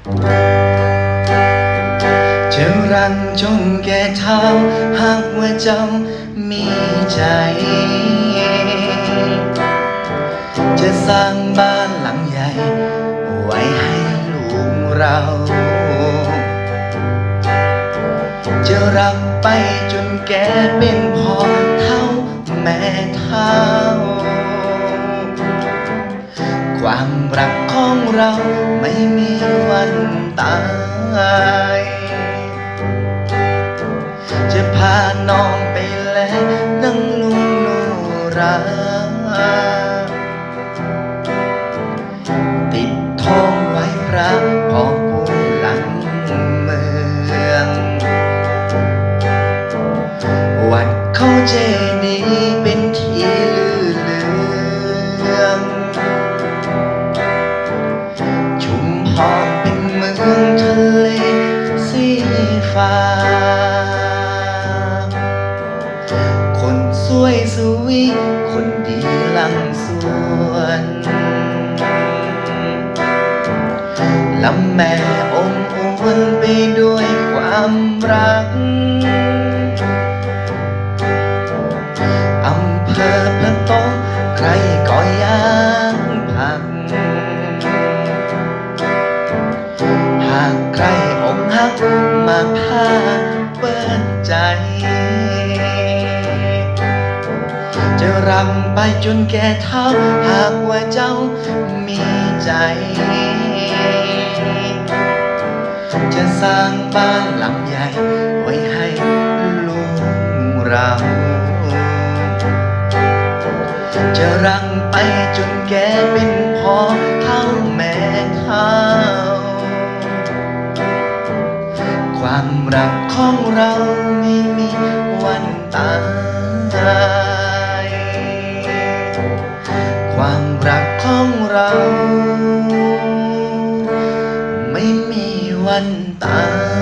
จะรังจนแก่เท้าหากว่าเจ้ามีใจ จะสร้างบ้านหลังใหญ่ ไว้ให้ลูกเรา จะรักไปจนแก่เป็นพ่อเท่าแม่เท่า ความรัก ของเราไม่มีวันตาย จะพาน้องไปแล้วนั่งลุงโนรา ชุมพรเป็นเมืองทะเลสีฟ้า คนสวยสวีคนดีลังสวนลำแม่อมอวนไปด้วยความรักอำเภอพระโตใครก็ยังพักหากใครอกหักมาพาเปิดใจ จะรำไปจนแก่เท่าหากว่าเจ้ามีใจ จะสร้างบ้านหลังใหญ่ไว้ให้ลูกเรา จะรัง ความรักของเราไม่มีวันตาย ความรักของเรา ไม่มีวันตาย